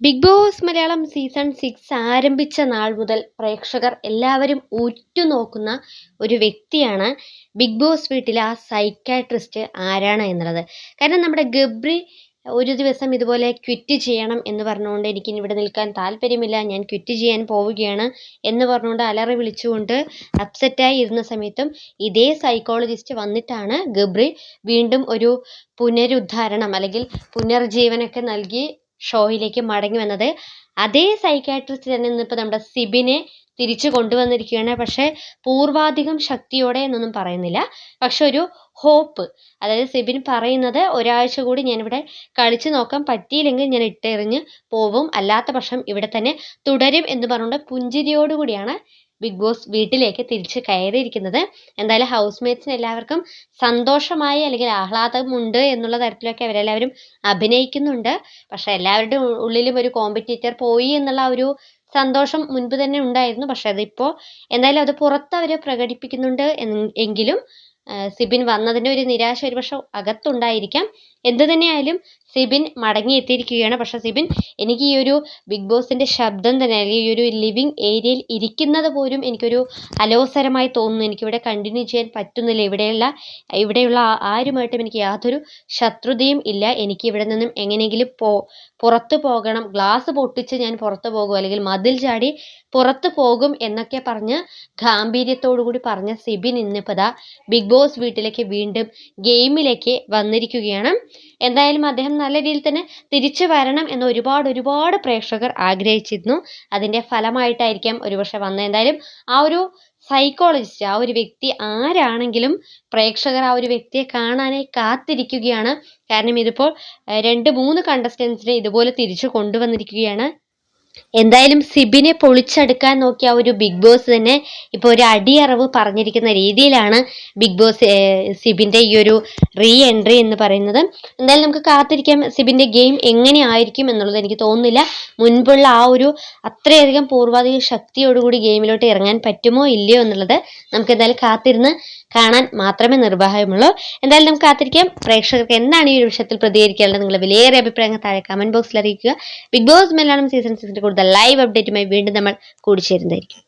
Bigg Boss Malayalam season six ആരംഭിച്ച നാൾ മുതൽ പ്രേക്ഷകർ എല്ലാവരും ഉറ്റുനോക്കുന്ന ഒരു വ്യക്തിയാണ് ബിഗ് ബോസ് വീട്ടിലെ ആ സൈക്കാട്രിസ്റ്റ് ആരാണ് എന്നുള്ളത്. കാരണം നമ്മുടെ ഗബ്രി ഒരു ദിവസം ഇതുപോലെ ക്വിറ്റ് ചെയ്യണം എന്ന് പറഞ്ഞുകൊണ്ട് എനിക്ക് ഇവിടെ നിൽക്കാൻ താല്പര്യമില്ല ഞാൻ ക്വിറ്റ് ചെയ്യാൻ പോവുകയാണ് എന്ന് പറഞ്ഞുകൊണ്ട് അലറി വിളിച്ചുകൊണ്ട് അപ്സെറ്റായി ഇരുന്ന സമയത്തും ഇതേ സൈക്കോളജിസ്റ്റ് വന്നിട്ടാണ് ഗബ്രി വീണ്ടും ഒരു പുനരുദ്ധാരണം അല്ലെങ്കിൽ പുനർജീവനൊക്കെ നൽകി ഷോയിലേക്ക് മടങ്ങി വന്നത്. അതേ സൈക്കാട്രിസ്റ്റ് തന്നെ ഇന്നിപ്പോൾ നമ്മുടെ സിബിനെ തിരിച്ചു കൊണ്ടുവന്നിരിക്കുകയാണ്. പക്ഷേ പൂർവാധികം ശക്തിയോടെ എന്നൊന്നും പറയുന്നില്ല. പക്ഷെ ഒരു ഹോപ്പ്. അതായത് സിബിൻ പറയുന്നത് ഒരാഴ്ച കൂടി ഞാനിവിടെ കളിച്ചു നോക്കാൻ പറ്റിയില്ലെങ്കിൽ ഞാൻ ഇട്ടെറിഞ്ഞ് പോവും. അല്ലാത്ത പക്ഷം ഇവിടെ തന്നെ തുടരും എന്ന് പറഞ്ഞുകൊണ്ട് പുഞ്ചിരിയോടുകൂടിയാണ് ബിഗ് ബോസ് വീട്ടിലേക്ക് തിരിച്ച് കയറിയിരിക്കുന്നത്. എന്തായാലും ഹൗസ് മേറ്റ്സിന് എല്ലാവർക്കും സന്തോഷമായി അല്ലെങ്കിൽ ആഹ്ലാദമുണ്ട് എന്നുള്ള തരത്തിലൊക്കെ അവരെല്ലാവരും അഭിനയിക്കുന്നുണ്ട്. പക്ഷേ എല്ലാവരുടെ ഉള്ളിലും ഒരു കോമ്പറ്റീറ്റർ പോയി എന്നുള്ള ഒരു സന്തോഷം മുൻപ് തന്നെ ഉണ്ടായിരുന്നു. പക്ഷേ അതിപ്പോൾ എന്തായാലും അത് പുറത്ത് അവർ പ്രകടിപ്പിക്കുന്നുണ്ട് എങ്കിലും സിബിൻ വന്നതിന്റെ ഒരു നിരാശ ഒരുപക്ഷെ അകത്തുണ്ടായിരിക്കാം. എന്തു തന്നെയായാലും സിബിൻ മടങ്ങിയെത്തിയിരിക്കുകയാണ്. പക്ഷേ സിബിൻ എനിക്ക് ഈ ഒരു ബിഗ് ബോസിന്റെ ശബ്ദം തന്നെ അല്ലെങ്കിൽ ഈ ഒരു ലിവിങ് ഏരിയയിൽ ഇരിക്കുന്നത് പോലും എനിക്കൊരു അലോസരമായി തോന്നുന്നു. എനിക്കിവിടെ കണ്ടിന്യൂ ചെയ്യാൻ പറ്റുന്നില്ല. ഇവിടെയുള്ള ഇവിടെയുള്ള ആരുമായിട്ടും എനിക്ക് യാതൊരു ശത്രുതയും ഇല്ല. എനിക്ക് ഇവിടെ നിന്നും എങ്ങനെയെങ്കിലും പോ പുറത്ത് പോകണം. ഗ്ലാസ് പൊട്ടിച്ച് ഞാൻ പുറത്ത് പോകും. അല്ലെങ്കിൽ മതിൽ ചാടി പുറത്ത് പോകും എന്നൊക്കെ പറഞ്ഞ് ഗാംഭീര്യത്തോടു കൂടി പറഞ്ഞ സിബിൻ ഇന്നിപ്പോൾ ദാ ബിഗ് ബോസ് വീട്ടിലേക്ക് വീണ്ടും ഗെയിമിലേക്ക് വന്നിരിക്കുകയാണ്. എന്തായാലും അദ്ദേഹം നല്ല രീതിയിൽ തന്നെ തിരിച്ചു വരണം എന്ന് ഒരുപാട് ഒരുപാട് പ്രേക്ഷകർ ആഗ്രഹിച്ചിരുന്നു. അതിന്റെ ഫലമായിട്ടായിരിക്കാം ഒരുപക്ഷെ വന്നത്. എന്തായാലും ആ ഒരു സൈക്കോളജിസ്റ്റ് ആ ഒരു വ്യക്തി ആരാണെങ്കിലും പ്രേക്ഷകർ ആ ഒരു വ്യക്തിയെ കാണാനായി കാത്തിരിക്കുകയാണ്. കാരണം ഇതിപ്പോൾ രണ്ട് മൂന്ന് കണ്ടസ്റ്റൻസിനെ ഇതുപോലെ തിരിച്ചു കൊണ്ടുവന്നിരിക്കുകയാണ്. എന്തായാലും സിബിനെ പൊളിച്ചെടുക്കാൻ നോക്കിയ ഒരു ബിഗ് ബോസ് തന്നെ ഇപ്പോൾ ഒരു അടിയറവ് പറഞ്ഞിരിക്കുന്ന രീതിയിലാണ് ബിഗ് ബോസ് സിബിന്റെ ഈ ഒരു റീ എൻട്രി എന്ന് പറയുന്നത്. എന്തായാലും നമുക്ക് കാത്തിരിക്കാം സിബിന്റെ ഗെയിം എങ്ങനെ ആയിരിക്കും എന്നുള്ളത് എനിക്ക് തോന്നുന്നില്ല. മുൻപുള്ള ആ ഒരു അത്രയധികം പൂർവാധിക ശക്തിയോടുകൂടി ഗെയിമിലോട്ട് ഇറങ്ങാൻ പറ്റുമോ ഇല്ലയോ എന്നുള്ളത് നമുക്ക് എന്തായാലും കാത്തിരുന്ന് കാണാൻ മാത്രമേ നിർവാഹമുള്ളൂ എന്തായാലും നമുക്ക് കാത്തിരിക്കാം. പ്രേക്ഷകർക്ക് എന്താണ് ഈ ഒരു വിഷയത്തിൽ പ്രതികരിക്കാനുള്ളത് നിങ്ങൾ വിലയേറെ അഭിപ്രായങ്ങൾ താഴെ കമന്റ് ബോക്സിൽ അറിയിക്കുക. ബിഗ് ബോസ് മലയാളം സീസൺ സിക്സിന്റെ കൂടുതൽ ലൈവ് അപ്ഡേറ്റുമായി വീണ്ടും നമ്മൾ കൂടിച്ചേരുന്നതായിരിക്കും.